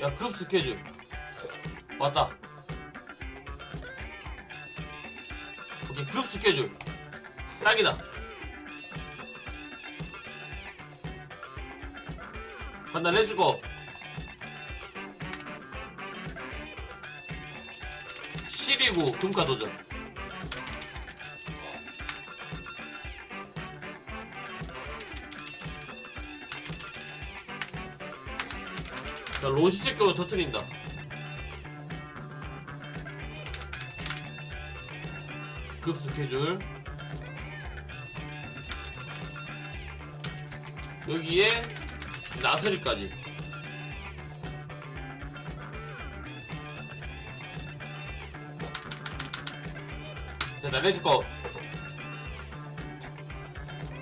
야 급 스케줄. 왔다. 오케이 급 스케줄. 딱이다. 렛츠고. 12구 금가 도전 자 로시체 쪽으로 터트린다. 급 스케줄. 여기에 나스리까지. 됐다 렛츠고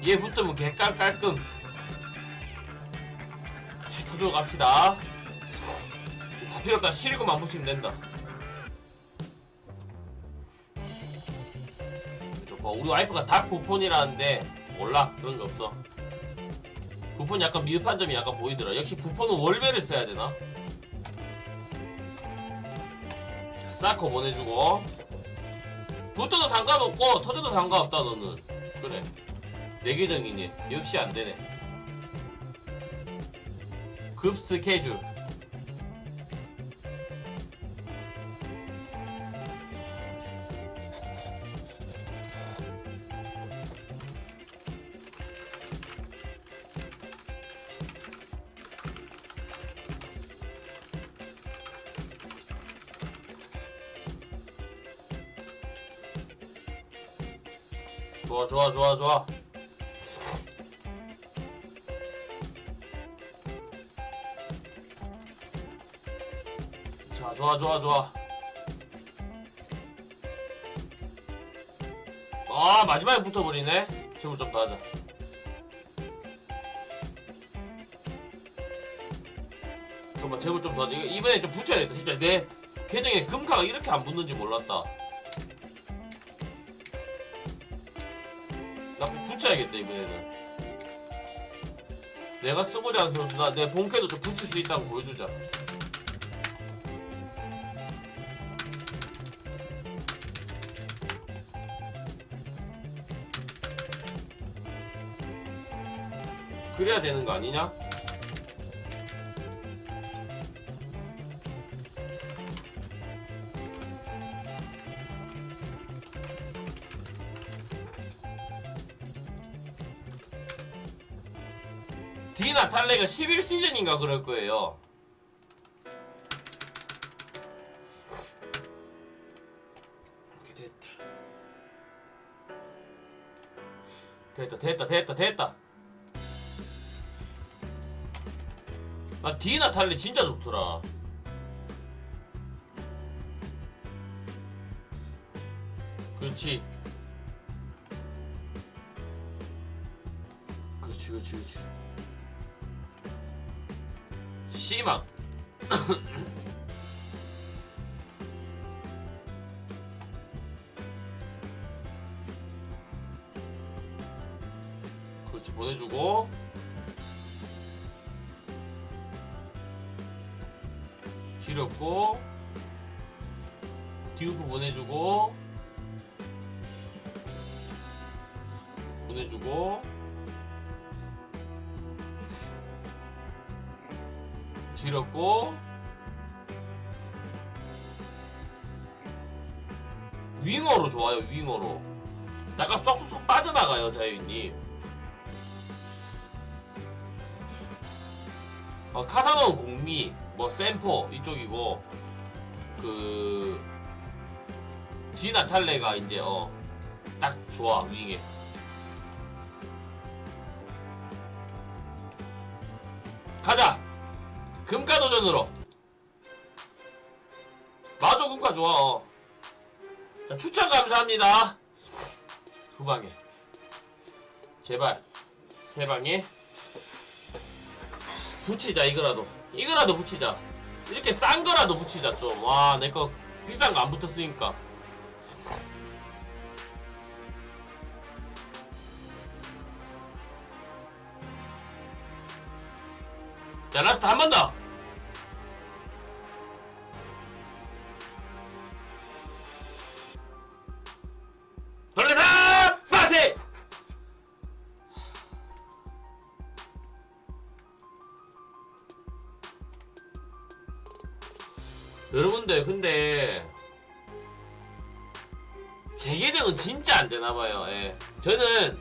얘 붙으면 개깔 깔끔. 자, 터주고 갑시다 다 필요 없다 실고만 붙이면 된다. 좋고 우리 와이프가 닭 부폰이라는데 몰라. 그런 거 없어. 부폰 약간 미흡한 점이 약간 보이더라. 역시 부폰은 월배를 써야 되나? 자, 사커 보내주고. 붙어도 상관없고 터져도 상관없다 너는. 그래. 내 계정이니. 역시 안되네. 급 스케줄 좋아 좋아 좋아 좋아. 자 좋아 좋아 좋아. 아 마지막에 붙어버리네. 제물 좀더 하자. 잠깐만 제물 좀더 하자 이거 이번에 좀 붙여야겠다 진짜. 내 계정에 금가가 이렇게 안 붙는지 몰랐다 나꼭 붙여야겠다 이번에는 내가 쓰고자 하는 선수나 내 본캐도 좀 붙일 수 있다고 보여주자 그래야 되는 거 아니냐? 디나 탈레가 11시즌인가 그럴 거예요. 이렇게 됐다. 됐다, 됐다, 됐다, 됐다. 아, 디나 탈레 진짜 좋더라. 그렇지. 그렇지, 그렇지, 그렇지. 씨망 그렇지 보내주고. 지렸고. 디우프 보내주고. 보내주고 지렸고 윙어로 좋아요 윙어로. 약간 쏙쏙쏙 빠져나가요 자유님 어, 카사노는 공미 뭐 샘포 이쪽이고 그 디나탈레가 이제 어 딱 좋아 윙에 금가 도전으로. 마조 금가 좋아. 어. 자 추천 감사합니다. 두 방에. 제발 세 방에. 붙이자 이거라도. 이거라도 붙이자. 이렇게 싼 거라도 붙이자 좀 와 내 거 비싼 거 안 붙었으니까 자 라스트 한 번 더. 돌려서 빠세. 여러분들 근데 제 계정은 진짜 안 되나 봐요. 예. 저는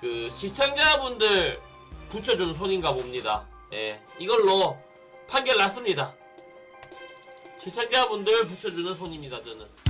그 시청자분들 붙여준 손인가 봅니다. 예. 이걸로 판결 났습니다. 시청자분들 붙여주는 손입니다. 저는.